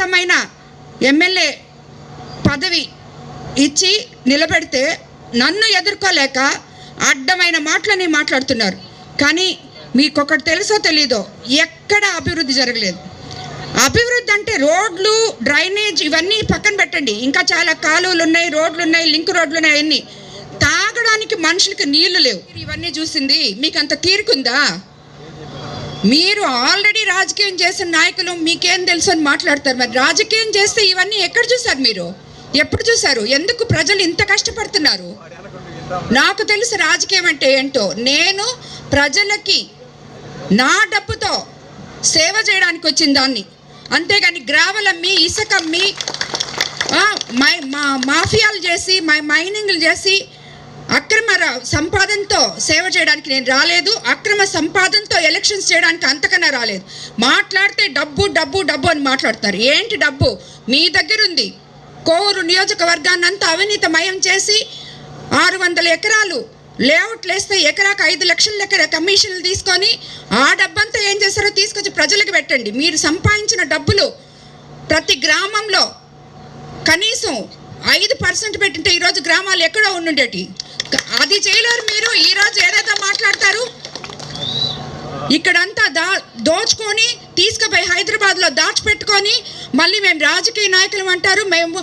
ఉన్నతమైన ఎమ్మెల్యే పదవి ఇచ్చి నిలబెడితే నన్ను ఎదుర్కోలేక అడ్డమైన మాటలని మాట్లాడుతున్నారు. కానీ మీకొకటి తెలుసో తెలీదో ఎక్కడ అభివృద్ధి జరగలేదు. అభివృద్ధి అంటే రోడ్లు డ్రైనేజ్ ఇవన్నీ పక్కన పెట్టండి. ఇంకా చాలా కాలువలు ఉన్నాయి రోడ్లు ఉన్నాయి లింక్ రోడ్లు ఉన్నాయి అన్నీ తాగడానికి మనుషులకి నీళ్ళు లేవు. ఇవన్నీ చూసింది. మీకు అంత తీరుకుందా మీరు ఆల్రెడీ రాజకీయం చేసిన నాయకులు మీకేం తెలుసు అని మాట్లాడతారు. మరి రాజకీయం చేస్తే ఇవన్నీ ఎక్కడ చూసారు మీరు? ఎప్పుడు చూసారు ఎందుకు ప్రజలు ఇంత కష్టపడుతున్నారు? నాకు తెలుసు రాజకీయం అంటే ఏంటో. నేను ప్రజలకి నా డబ్బుతో సేవ చేయడానికి వచ్చిన దాన్ని. అంతేగాని గ్రావలమ్మి ఇసుకమ్మి మై మా మాఫియాలు చేసి మై మైనింగ్లు చేసి అక్రమ సంపాదనతో సేవ చేయడానికి నేను రాలేదు. అక్రమ సంపాదనతో ఎలక్షన్స్ చేయడానికి అంతకన్నా రాలేదు. మాట్లాడితే డబ్బు డబ్బు డబ్బు అని మాట్లాడతారు ఏంటి డబ్బు? మీ దగ్గర ఉంది కోవూరు నియోజకవర్గాన్ని అంతా అవినీతమయం చేసి ఆరు వందల ఎకరాలు లేఅవుట్లు వేస్తే ఎకరాకు ఐదు లక్షల ఎకర కమిషన్లు తీసుకొని ఆ డబ్బంతా ఏం చేస్తారో తీసుకొచ్చి ప్రజలకు పెట్టండి. మీరు సంపాదించిన డబ్బులు ప్రతి గ్రామంలో కనీసం ఐదు పర్సెంట్ పెట్టింటే ఈరోజు గ్రామాలు ఎక్కడో ఉండుండేటి? అది చేయలేరు మీరు. ఈరోజు ఏదైతే మాట్లాడతారు ఇక్కడంతా దా దోచుకొని తీసుకుపోయి హైదరాబాద్లో దాచిపెట్టుకొని మళ్ళీ మేము రాజకీయ నాయకులు అంటారు. మేము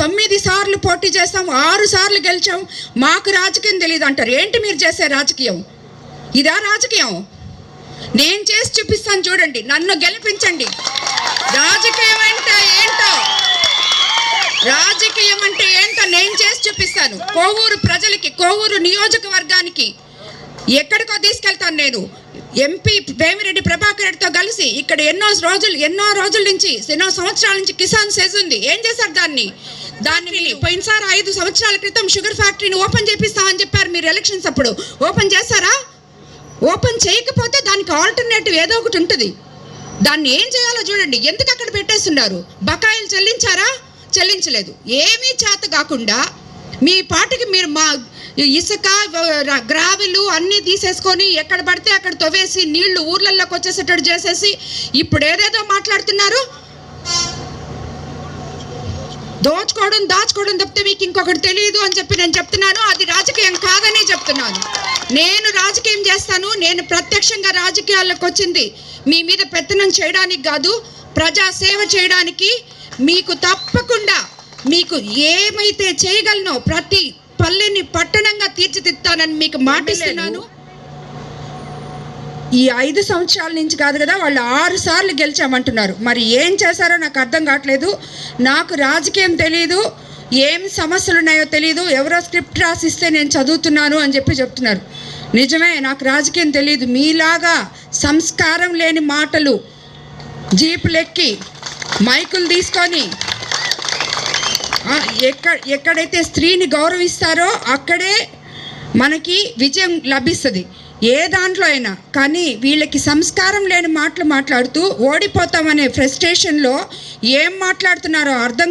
తొమ్మిది సార్లు పోటీ చేస్తాం ఆరు సార్లు గెలిచాం మాకు రాజకీయం తెలియదు అంటారు. ఏంటి మీరు చేసే రాజకీయం? ఇదా రాజకీయం? నేను చేసి చూపిస్తాను చూడండి. నన్ను గెలిపించండి. రాజకీయం అంటే ఏంటో? రాజ నేను చేసి చూపిస్తాను? కోవూరు ప్రజలకి కోవూరు నియోజకవర్గానికి ఎక్కడికో తీసుకెళ్తాను నేను. ఎంపీ భేమిరెడ్డి ప్రభాకర్ రెడ్డితో కలిసి ఇక్కడ ఎన్నో రోజులు ఎన్నో రోజుల నుంచి ఎన్నో సంవత్సరాల నుంచి కిసాన్ సెజ్ ఉంది. ఏం చేశారు దాన్ని? దాన్ని పోయినసారి ఐదు సంవత్సరాల క్రితం షుగర్ ఫ్యాక్టరీని ఓపెన్ చేపిస్తామని చెప్పారు మీరు ఎలక్షన్స్ అప్పుడు. ఓపెన్ చేస్తారా ఓపెన్ చేయకపోతే దానికి ఆల్టర్నేటివ్ ఏదో ఒకటి ఉంటుంది. దాన్ని ఏం చేయాలో చూడండి. ఎందుకు అక్కడ పెట్టేస్తున్నారు? బకాయిలు చెల్లించారా? చెల్లించలేదు. ఏమీ చేత కాకుండా మీ పాటికి మీరు మా ఇసుక గ్రావెలు అన్నీ తీసేసుకొని ఎక్కడ పడితే అక్కడ తవ్వేసి నీళ్ళు ఊర్లలోకి వచ్చేసేటట్టు చేసేసి ఇప్పుడు ఏదేదో మాట్లాడుతున్నారు? దోచుకోవడం దాచుకోవడం తప్పితే మీకు ఇంకొకటి తెలియదు అని చెప్పి నేను చెప్తున్నాను. అది రాజకీయం కాదని చెప్తున్నాను. నేను రాజకీయం చేస్తాను. నేను ప్రత్యక్షంగా రాజకీయాల్లోకి వచ్చింది మీ మీద పెత్తనం చేయడానికి కాదు ప్రజా సేవ చేయడానికి మీకు తప్పకుండా మీకు ఏమైతే చేయగలనో ప్రతి పల్లెని పట్టణంగా తీర్చిదిద్దానని మీకు మాటిస్తున్నాను. ఈ ఐదు సంవత్సరాల నుంచి కాదు కదా వాళ్ళు ఆరు సార్లు గెలిచామంటున్నారు. మరి ఏం చేశారో నాకు అర్థం కావట్లేదు. నాకు రాజకీయం తెలియదు ఏం సమస్యలు ఉన్నాయో తెలియదు ఎవరో స్క్రిప్ట్ రాసిస్తే నేను చదువుతున్నాను అని చెప్పి చెప్తున్నారు. నిజమే నాకు రాజకీయం తెలియదు మీలాగా సంస్కారం లేని మాటలు జీపులెక్కి మైకులు తీసుకొని. ఎక్కడ ఎక్కడైతే స్త్రీని గౌరవిస్తారో అక్కడే మనకి విజయం లభిస్తుంది. ఏ దాంట్లో అయినా. కానీ వీళ్ళకి సంస్కారం లేని మాటలు మాట్లాడుతూ ఓడిపోతామనే ఫ్రస్ట్రేషన్లో ఏం మాట్లాడుతున్నారో అర్థం